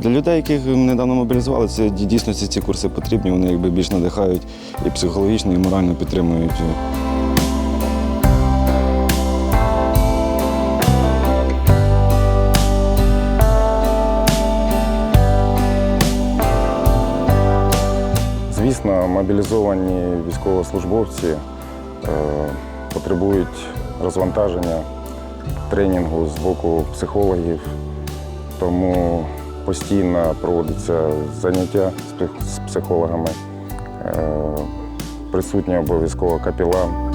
Для людей, яких недавно мобілізували, це дійсно ці курси потрібні. Вони якби більш надихають і психологічно, і морально підтримують. Звісно, мобілізовані військовослужбовці е, потребують розвантаження тренінгу з боку психологів, тому постійно проводяться заняття з психологами. Е, Присутній обов'язково капілан.